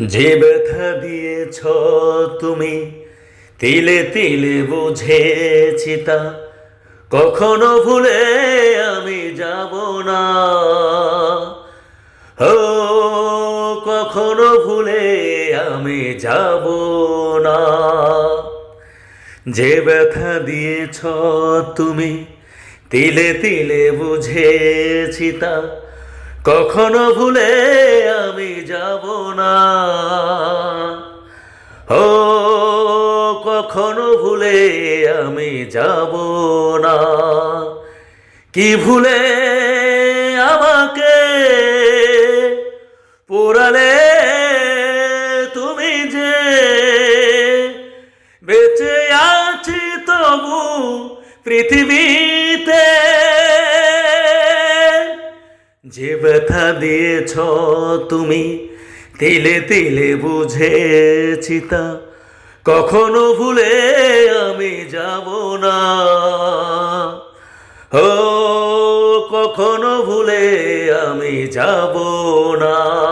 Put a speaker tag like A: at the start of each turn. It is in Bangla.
A: যে ব্যথা দিয়েছ তুমি, তিলে তিলে বুঝেছি তা। কখনো ভুলে আমি যাব না। ও, কখনো ভুলে আমি যাব না। যে ব্যথা দিয়েছ তুমি, তিলে তিলে বুঝেছি তা। কখনো ভুলে আমি যাব না। ও, কখনো ভুলে আমি যাব না। কি ভুলে আমাকে পোড়ালে তুমি যে বেঁচে আছি তবু পৃথিবীতে যে ব্যথা দিয়েছ তুমি, তিলে তিলে বুঝেছি তা। কখনো ভুলে আমি যাব না। ও, কখনো ভুলে আমি যাব না।